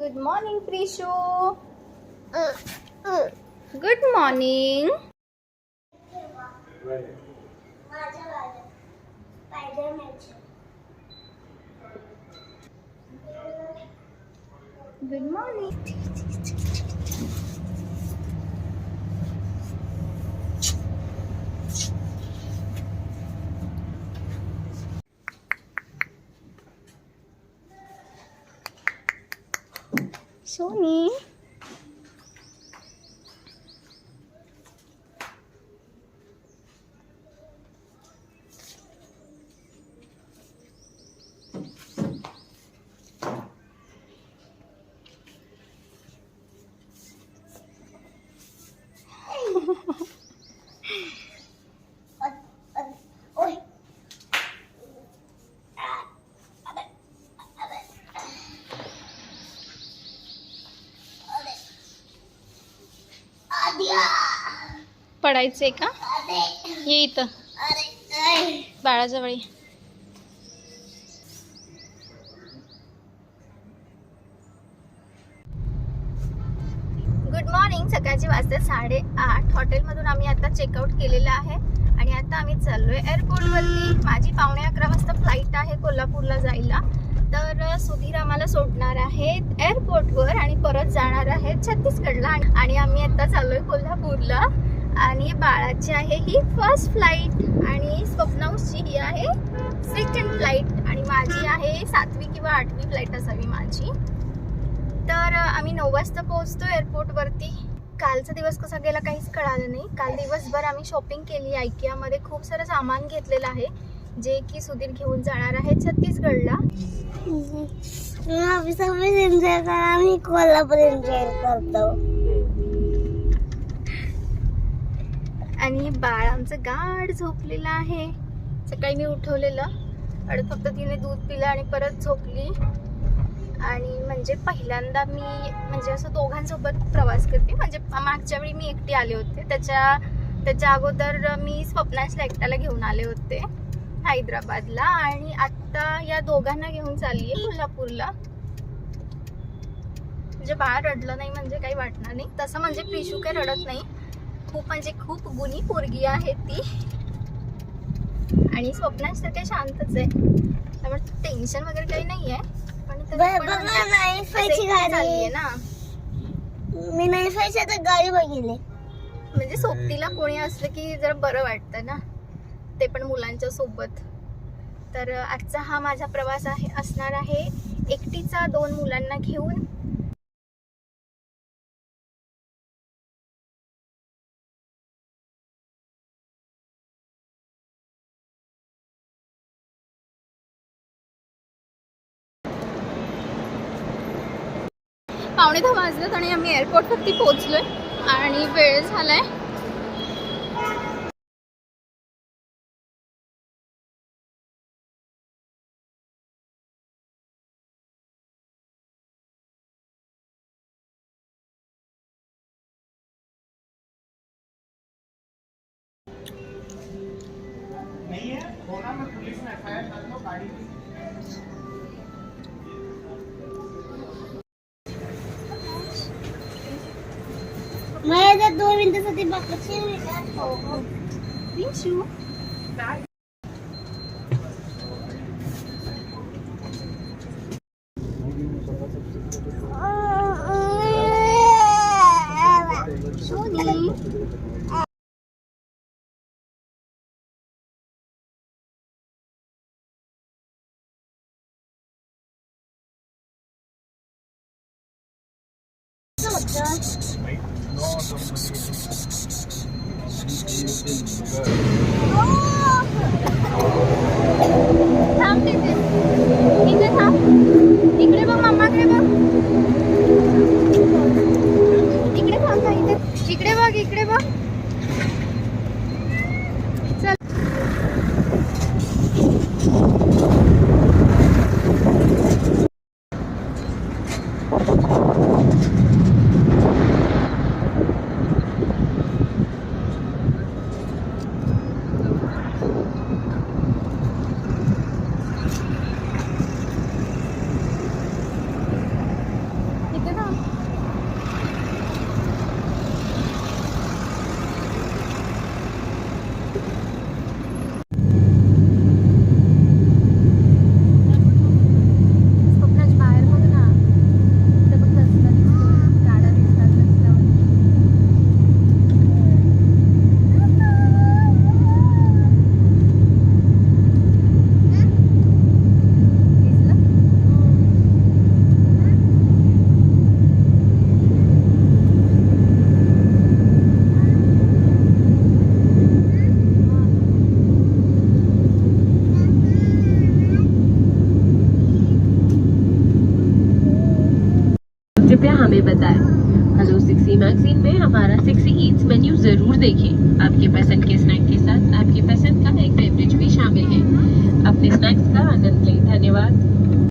Good morning, Prishu. Uh, uh. Good morning. Good morning. Morning Sony पडायचंय का? ये इथं. बाळाजवळ गुड मॉर्निंग सकाळची वाजता साडेआठ. हॉटेलमधून आम्ही आता चेकआउट केलेलं आहे आणि आता आम्ही चाललोय एअरपोर्टवरती माझी पावणे अकरा वाजता फ्लाईट आहे कोल्हापूरला जायला. तर सुधीर आम्हाला सोडणार आहेत एअरपोर्टवर आणि परत जाणार आहेत छत्तीसगडला. आणि- आणि आम्ही आता चाललोय कोल्हापूरला. आणि बाळाची आहे ही फर्स्ट फ्लाईट आणि स्वप्नांशची ही आहे सेकंड फ्लाईट आणि माझी आहे सातवी किंवा आठवी फ्लाईट असावी माझी. तर आम्ही नऊ वाजता पोहोचतो एअरपोर्टवरती कालचा दिवस कसा गेला काहीच कळालं नाही. काल दिवसभर आम्ही शॉपिंग केली. आयकियामध्ये खूप सारं सामान घेतलेलं आहे जे की सुधीर घेऊन जाणार आहे छत्तीसगडला. आम्ही ऑफिस एन्जॉय करा. आम्ही कोल्हापूर एन्जॉय करतो. आणि बाळ आमचं गाढ झोपलेलं आहे. सकाळी मी उठवलेलं. आणि फक्त तिने दूध पिलं आणि परत झोपली. आणि म्हणजे पहिल्यांदा मी म्हणजे असं दोघांसोबत प्रवास करते. म्हणजे मागच्या वेळी मी एकटी आले होते. त्याच्या त्याच्या अगोदर मी स्वप्नाशला एकट्याला घेऊन आले होते. हैदराबादला. आणि आत्ता या दोघांना घेऊन चालली आहे कोल्हापूरला. म्हणजे बाळ रडलं नाही म्हणजे काही वाटणार नाही. तसं म्हणजे प्रिशू काही रडत नाही. खूप म्हणजे खूप गुणी पोरगी आहे ती. आणि स्वप्नाश तर काही शांतच आहे. त्यामुळे टेन्शन वगैरे काही नाही आहे पण तरी ना मी नाही आता गाडी बघितली. म्हणजे सोबतीला कोणी असलं की जरा बरं वाटतं ना. ते पण मुलांच्या सोबत. तर आजचा हा माझा प्रवास आहे असणार आहे एकटीचा दोन मुलांना घेऊन. पावणे दहा वाजलेत आणि आम्ही एअरपोर्टवरती पोहोचलोय. आणि वेळ झालाय. मला जर दोन मिनिटासाठी बघायची प्रिन्शू सोनी थांब तिथे इथे थांब इकडे बघ मम्माकडे बघ इकडे थांब इथे इकडे बघ इकडे बघ हमें बताएँ। हेलो सिक्सी मैगजीन में हमारा सिक्सी ईट्स मेन्यू ज़रूर देखें। आपके पसंद के स्नैक के साथ आपके पसंद का एक बेवरेज भी शामिल है। अपने स्नैक्स का आनंद लें। धन्यवाद।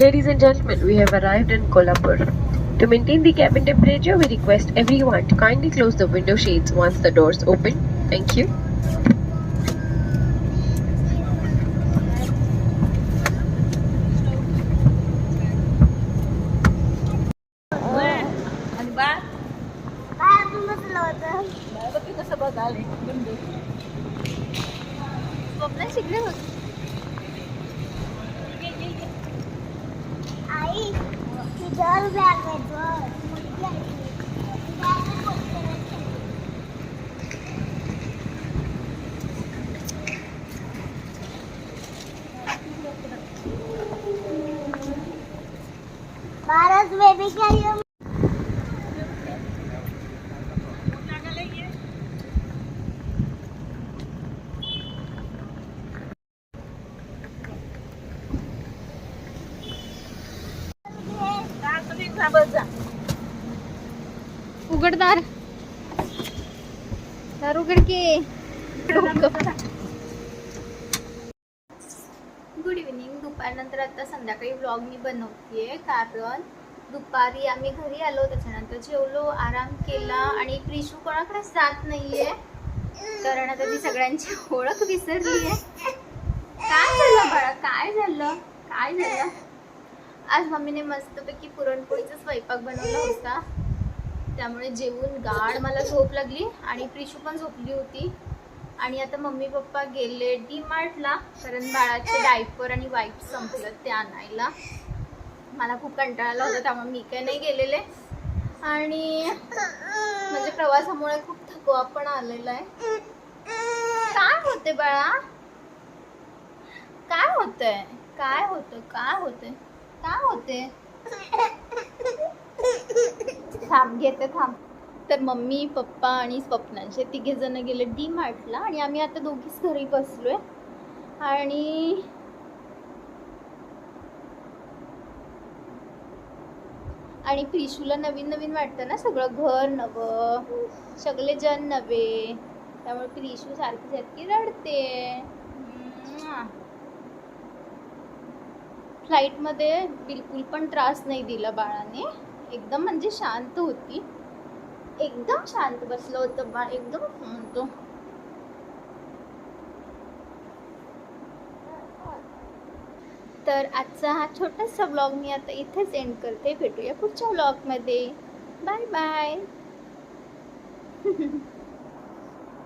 Ladies and gentlemen, we have arrived in Kolhapur. To maintain the cabin temperature, we request everyone to kindly close the window shades once the doors open. Thank you. तिथं बॅग आहे बघ. मुलगी आहे ती. ती bag वर बसते ना. बारस बेबी क्या उघडदार दार उघड की गुड इव्हनिंग दुपारनंतर आता संध्याकाळी व्लॉग मी बनवतेय कारण दुपारी आम्ही घरी आलो त्याच्यानंतर जेवलो आराम केला आणि प्रिशू कोणाकडे जात नाहीये. कारण आता ती सगळ्यांची ओळख विसरली आहे काय झालं बाळा? काय झालं? काय झालं? आज मम्मीने मस्तपैकी पुरणपोळीचा स्वयंपाक बनवला होता. त्यामुळे जेवून गाढ मला झोप लागली आणि प्रिशू पण झोपली होती. आणि आता मम्मी पप्पा गेले डी मार्टला कारण बाळाचे डायपर आणि वाईप संपलं ते आणायला. मला खूप कंटाळा आला होता त्यामुळे मी काय नाही गेलेले. आणि म्हणजे प्रवासामुळे खूप थकवा पण आलेला आहे. काय होते बाळा? काय होतंय? काय होतं? काय होतंय? काय होते थांब घेते थांब. तर मम्मी पप्पा आणि स्वप्नांचे तिघे जण गेले डी मार्टला आणि आम्ही आता दोघीच घरी बसलोय. आणि आणि प्रिशूला नवीन नवीन वाटतं ना सगळं घर नवं सगळे जण नवे. त्यामुळे प्रिशू सारखी सारखी रडते. फ्लाईटमध्ये बिलकुल पण त्रास नाही दिला बाळाने. एकदम म्हणजे शांत होती. एकदम शांत बसलं होतं बा एकदम म्हणतो. तर आजचा हा छोटासा ब्लॉग मी आता इथेच एंड करते. भेटूया पुढच्या ब्लॉगमध्ये बाय बाय